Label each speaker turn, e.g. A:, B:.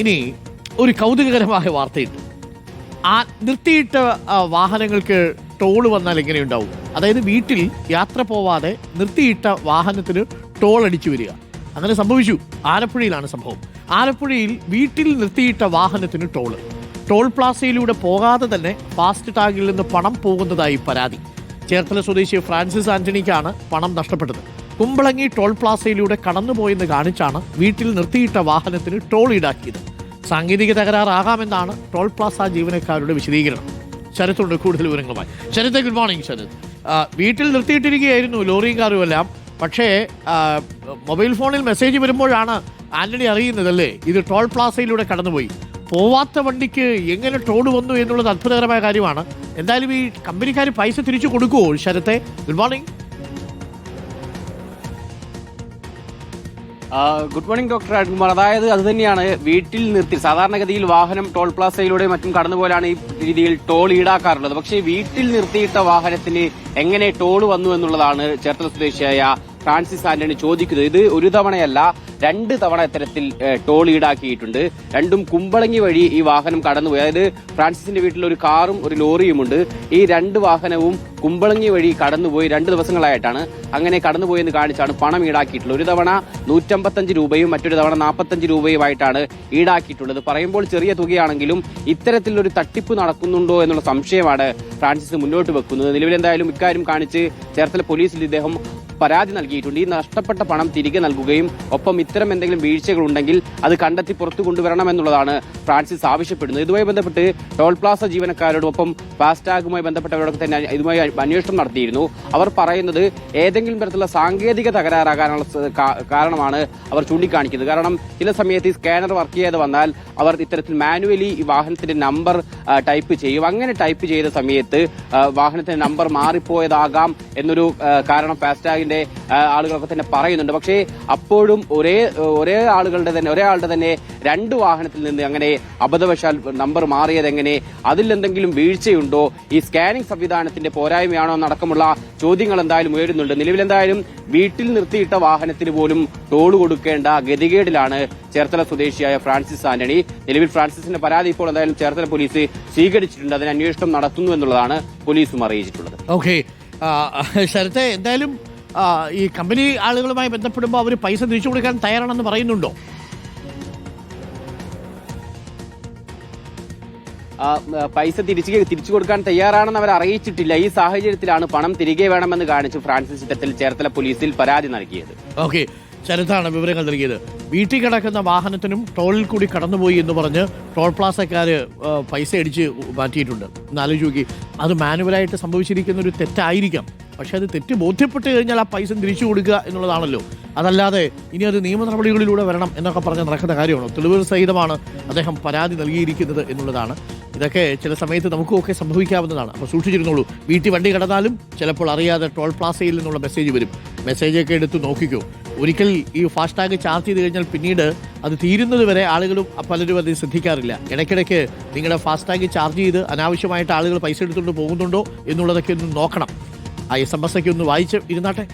A: ഇനി ഒരു കൗതുകകരമായ വാർത്തയുണ്ട്. ആ നിർത്തിയിട്ട വാഹനങ്ങൾക്ക് ടോൾ വന്നാൽ എങ്ങനെയുണ്ടാവും? അതായത് വീട്ടിൽ യാത്ര പോവാതെ നിർത്തിയിട്ട വാഹനത്തിന് ടോൾ അടിച്ചു വരിക. അങ്ങനെ സംഭവിച്ചു. ആലപ്പുഴയിലാണ് സംഭവം. ആലപ്പുഴയിൽ വീട്ടിൽ നിർത്തിയിട്ട വാഹനത്തിന് ടോൾ. ടോൾ പ്ലാസയിലൂടെ പോകാതെ തന്നെ ഫാസ്റ്റ് ടാഗിൽ നിന്ന് പണം പോകുന്നതായി പരാതി. ചേർത്തല സ്വദേശി ഫ്രാൻസിസ് ആന്റണിക്കാണ് പണം നഷ്ടപ്പെട്ടത്. കുമ്പളങ്ങി ടോൾ പ്ലാസയിലൂടെ കടന്നുപോയെന്ന് കാണിച്ചാണ് വീട്ടിൽ നിർത്തിയിട്ട വാഹനത്തിന് ടോൾ ഈടാക്കിയത്. സാങ്കേതിക തകരാറാകാമെന്നാണ് ടോൾ പ്ലാസ ജീവനക്കാരുടെ വിശദീകരണം. ശരത്തുണ്ട് കൂടുതൽ വിവരങ്ങളുമായി. ശരത്ത് ഗുഡ് മോർണിംഗ് ശരത് വീട്ടിൽ നിർത്തിയിട്ടിരിക്കുകയായിരുന്നു ലോറിയും കാറും എല്ലാം. പക്ഷേ മൊബൈൽ ഫോണിൽ മെസ്സേജ് വരുമ്പോഴാണ് ആന്റണി അറിയുന്നതല്ലേ ഇത് ടോൾ പ്ലാസയിലൂടെ കടന്നുപോയി. പോവാത്ത വണ്ടിക്ക് എങ്ങനെ ടോൾ വന്നു എന്നുള്ളത് അത്ഭുതകരമായ കാര്യമാണ്. എന്തായാലും ഈ കമ്പനിക്കാർ പൈസ തിരിച്ചു കൊടുക്കുമോ ശരത്തെ? Good morning
B: good morning doctor Arunkumar. അതായത് അത് തന്നെയാണ് വീട്ടിൽ നിർത്തി സാധാരണഗതിയിൽ വാഹനം ടോൾ പ്ലാസയിലൂടെ മറ്റും കടന്നുപോലാണ് ഈ രീതിയിൽ ടോൾ ഈടാക്കാറുള്ളത്. പക്ഷേ വീട്ടിൽ നിർത്തിയിട്ട വാഹനത്തിന് എങ്ങനെ ടോൾ വന്നു എന്നുള്ളതാണ് ചേർത്തല സ്വദേശിയായ ഫ്രാൻസിസ് ആന്റണി ചോദിക്കുന്നത്. ഇത് ഒരു തവണയല്ല രണ്ട് തവണ ഇത്തരത്തിൽ ടോൾ ഈടാക്കിയിട്ടുണ്ട്. രണ്ടും കുമ്പളങ്ങി വഴി ഈ വാഹനം കടന്നുപോയി. അതായത് ഫ്രാൻസിസിന്റെ വീട്ടിൽ ഒരു കാറും ഒരു ലോറിയുമുണ്ട്. ഈ രണ്ട് വാഹനവും കുമ്പളങ്ങി വഴി കടന്നുപോയി രണ്ട് ദിവസങ്ങളായിട്ടാണ്. അങ്ങനെ കടന്നുപോയെന്ന് കാണിച്ചാണ് പണം ഈടാക്കിയിട്ടുള്ളത്. ഒരു തവണ നൂറ്റമ്പത്തഞ്ച് രൂപയും മറ്റൊരു തവണ നാൽപ്പത്തഞ്ച് രൂപയുമായിട്ടാണ് ഈടാക്കിയിട്ടുള്ളത്. പറയുമ്പോൾ ചെറിയ തുകയാണെങ്കിലും ഇത്തരത്തിലൊരു തട്ടിപ്പ് നടക്കുന്നുണ്ടോ എന്നുള്ള സംശയമാണ് ഫ്രാൻസിസ് മുന്നോട്ട് വെക്കുന്നത്. നിലവിൽ എന്തായാലും ഇക്കാര്യം കാണിച്ച് ചേർത്തല പോലീസിൽ ഇദ്ദേഹം പരാതി നൽകിയിട്ടുണ്ട്. ഈ നഷ്ടപ്പെട്ട പണം തിരികെ നൽകുകയും ഒപ്പം ഇത്തരം എന്തെങ്കിലും വീഴ്ചകൾ ഉണ്ടെങ്കിൽ അത് കണ്ടെത്തി പുറത്തു കൊണ്ടുവരണമെന്നുള്ളതാണ് ഫ്രാൻസിസ് ആവശ്യപ്പെടുന്നത് ഇതുമായി ബന്ധപ്പെട്ട് ടോൾ പ്ലാസ ജീവനക്കാരോടൊപ്പം ഫാസ്ടാഗുമായി ബന്ധപ്പെട്ടവരോടൊക്കെ തന്നെ ഇതുമായി അന്വേഷണം നടത്തിയിരുന്നു. അവർ പറയുന്നത് ഏതെങ്കിലും തരത്തിലുള്ള സാങ്കേതിക തകരാറാകാനുള്ള കാരണമാണ് അവർ ചൂണ്ടിക്കാണിക്കുന്നത്. കാരണം ചില സമയത്ത് ഈ സ്കാനർ വർക്ക് ചെയ്ത് വന്നാൽ അവർ ഇത്തരത്തിൽ മാനുവലി ഈ വാഹനത്തിന്റെ നമ്പർ ടൈപ്പ് ചെയ്യും. അങ്ങനെ ടൈപ്പ് ചെയ്ത സമയത്ത് വാഹനത്തിന്റെ നമ്പർ മാറിപ്പോയതാകാം എന്നൊരു കാരണം ഫാസ്ടാഗിന്റെ ആളുകളൊക്കെ തന്നെ പറയുന്നുണ്ട്. പക്ഷേ അപ്പോഴും ഒരേ ഒരേ ആളുകളുടെ തന്നെ ഒരേ ആളുടെ തന്നെ രണ്ട് വാഹനത്തിൽ നിന്ന് അങ്ങനെ അബദ്ധവശാൽ നമ്പർ മാറിയത് എങ്ങനെ? അതിൽ എന്തെങ്കിലും വീഴ്ചയുണ്ടോ? ഈ സ്കാനിംഗ് സംവിധാനത്തിന്റെ പോരായ്മയാണോ എന്നടക്കമുള്ള ചോദ്യങ്ങൾ എന്തായാലും ഉയരുന്നുണ്ട്. നിലവിലെന്തായാലും വീട്ടിൽ നിർത്തിയിട്ട വാഹനത്തിന് പോലും ടോൾ കൊടുക്കേണ്ട ഗതികേടിലാണ് ചേർത്തല സ്വദേശിയായ ഫ്രാൻസിസ് ആന്റണി. നിലവിൽ ഫ്രാൻസിസിന്റെ പരാതി ഇപ്പോൾ എന്തായാലും ചേർത്തല പോലീസ് സ്വീകരിച്ചിട്ടുണ്ട്. അതിന് അന്വേഷണം നടത്തുന്നു എന്നുള്ളതാണ് പോലീസും അറിയിച്ചിട്ടുള്ളത്.
A: ഓക്കെ. ശരത്തെ എന്തായാലും ഈ കമ്പനി ആളുകളുമായി ബന്ധപ്പെടുമ്പോൾ അവർ പൈസ തിരിച്ചു കൊടുക്കാൻ തയ്യാറാണെന്ന് പറയുന്നുണ്ടോ?
B: പൈസ തിരിച്ചു തിരിച്ചു കൊടുക്കാൻ തയ്യാറാണെന്ന് അവർ അറിയിച്ചിട്ടില്ല. ഈ സാഹചര്യത്തിലാണ് പണം തിരികെ വേണമെന്ന് കാണിച്ച് ഫ്രാൻസിസ് ചിത്രത്തിൽ ചേർത്തല പോലീസിൽ പരാതി നൽകിയത്.
A: ഓക്കെ ശരത്താണ് വിവരങ്ങൾ നൽകിയത്. വീട്ടിൽ കിടക്കുന്ന വാഹനത്തിനും ടോളിൽ കൂടി കടന്നുപോയി എന്ന് പറഞ്ഞ് ടോൾ പ്ലാസക്കാര് പൈസ അടിച്ച് മാറ്റിയിട്ടുണ്ട്. എന്നാലോചിച്ച് നോക്കി. അത് മാനുവലായിട്ട് സംഭവിച്ചിരിക്കുന്ന ഒരു തെറ്റായിരിക്കാം. പക്ഷെ അത് തെറ്റ് ബോധ്യപ്പെട്ട് കഴിഞ്ഞാൽ ആ പൈസ തിരിച്ചു കൊടുക്കുക എന്നുള്ളതാണല്ലോ. അതല്ലാതെ ഇനി അത് നിയമ നടപടികളിലൂടെ വരണം എന്നൊക്കെ പറഞ്ഞ് നടക്കുന്ന കാര്യമാണ്? തെളിവുകൾ സഹിതമാണ് അദ്ദേഹം പരാതി നൽകിയിരിക്കുന്നത് എന്നുള്ളതാണ്. ഇതൊക്കെ ചില സമയത്ത് നമുക്കുമൊക്കെ സംഭവിക്കാവുന്നതാണ്. അപ്പോൾ സൂക്ഷിച്ചിരുന്നോളൂ. വീട്ടിൽ വണ്ടി കിടന്നാലും ചിലപ്പോൾ അറിയാതെ ടോൾ പ്ലാസയിൽ നിന്നുള്ള മെസ്സേജ് വരും. മെസ്സേജൊക്കെ എടുത്ത് നോക്കിക്കോ. ഒരിക്കൽ ഈ ഫാസ്ടാഗ് ചാർജ് ചെയ്ത് കഴിഞ്ഞാൽ പിന്നീട് അത് തീരുന്നത് വരെ ആളുകളും പലരും അത് ശ്രദ്ധിക്കാറില്ല. ഇടയ്ക്കിടയ്ക്ക് നിങ്ങളുടെ ഫാസ്ടാഗ് ചാർജ് ചെയ്ത് അനാവശ്യമായിട്ട് ആളുകൾ പൈസ എടുത്തുകൊണ്ട് പോകുന്നുണ്ടോ എന്നുള്ളതൊക്കെ ഒന്ന് നോക്കണം. ആ എസ് എം എസ് ഒക്കെ ഒന്ന് വായിച്ച് ഇരുന്നാട്ടെ.